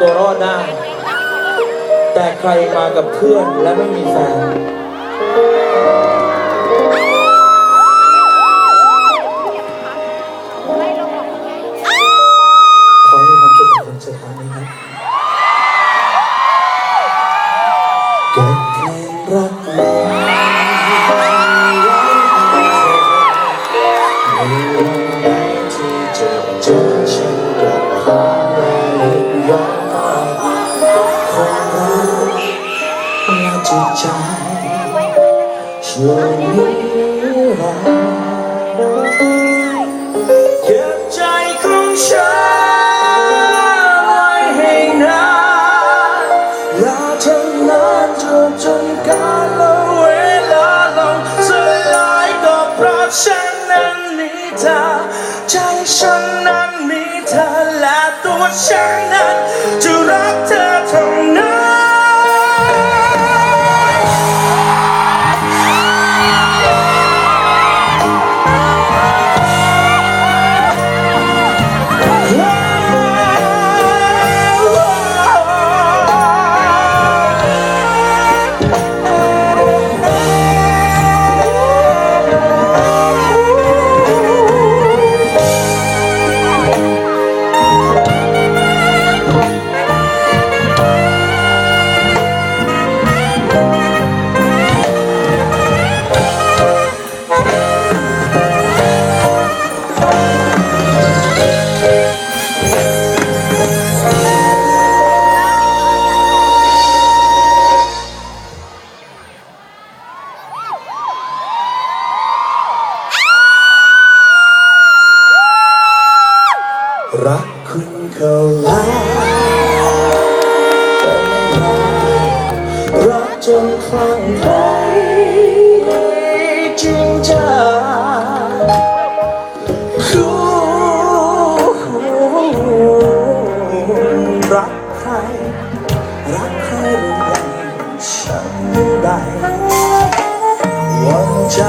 จะเอาตัวรอดได้ แต่ใครมากับเพื่อนและไม่มีแฟน ใจช่วยนิรันดร์เก็บใจของฉันไว้ให้นานอย่าทำนานจนจนกาลเวลาลงสลายก็เพราะฉันนั้นมีเธอใจฉันนั้นมีเธอและตัวฉันนั้นจะรักเธอ นคลั่งไคล้จริงจังรู้รักใคร รักใครหรือไม่ฉันได้หวังใจ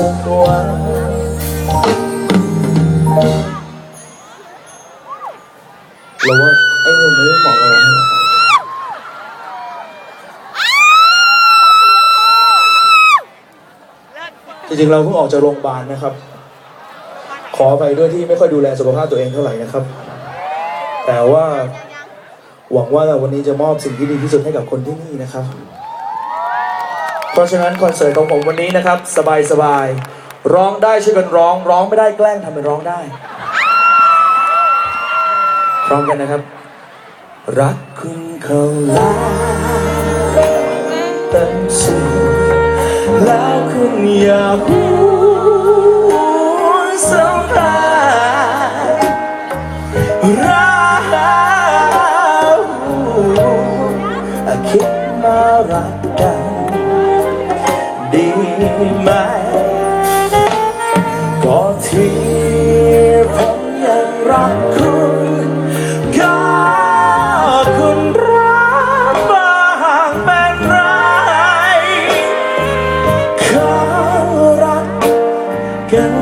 สักวันเราว่าไอ้นี่มันไม่เหมาะกับเราจริงๆเราเพิ่งออกจากโรงพยาบาลนะครับ ขอไปด้วยที่ไม่ค่อยดูแลสุขภาพตัวเองเท่าไหร่นะครับ แต่ว่าหวังว่าวันนี้จะมอบสิ่งที่ดีที่สุดให้กับคนที่นี่นะครับ เพราะฉะนั้นคอนเสิร์ตของผมวันนี้นะครับ สบายๆร้องได้ช่วยกันร้อง ร้องไม่ได้แกล้งทำเป็นร้องได้ พร้อมกันนะครับ รักคุณเขาแล้วเต็มสูแล้วคุณอย่าพูดสัมผัสรักคิดมารักกัน ดีไหม ก็ที่ผมยังรักคุณก็คุณรักบ้างเป็นไรเขารักกัน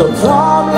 ก็พร้อมแ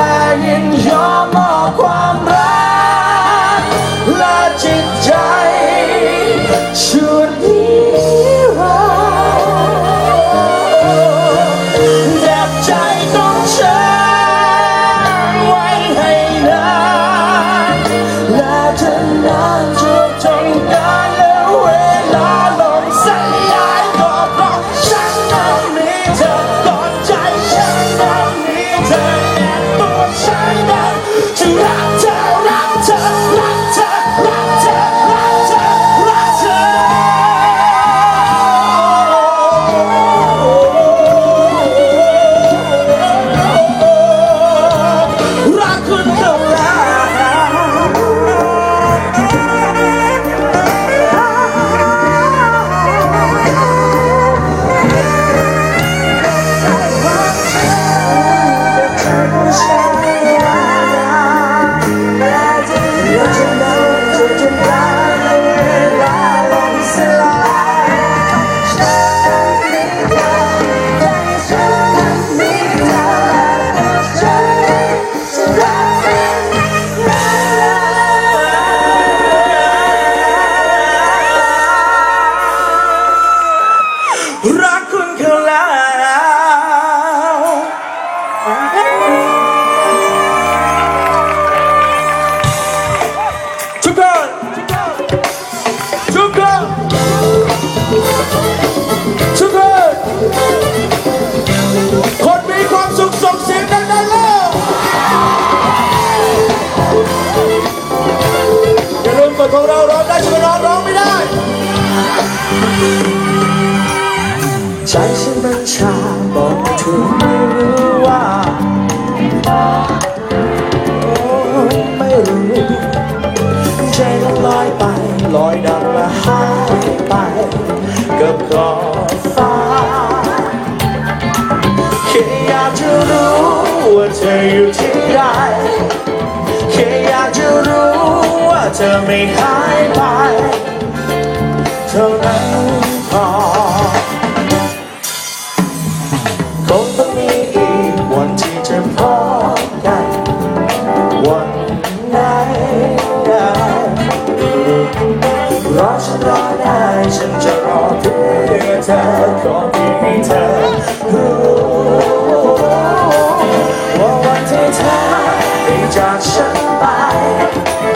ใจฉันมันชาบอกเธอไม่รู้ว่า โอ้ไม่รู้ใจมันลอยไปลอยดังแลหายไปกับกอฟ้าแค่อยากจะรู้ว่าเธออยู่ที่ใดแค่อยากจะรู้ว่าเธอไม่หายไป อ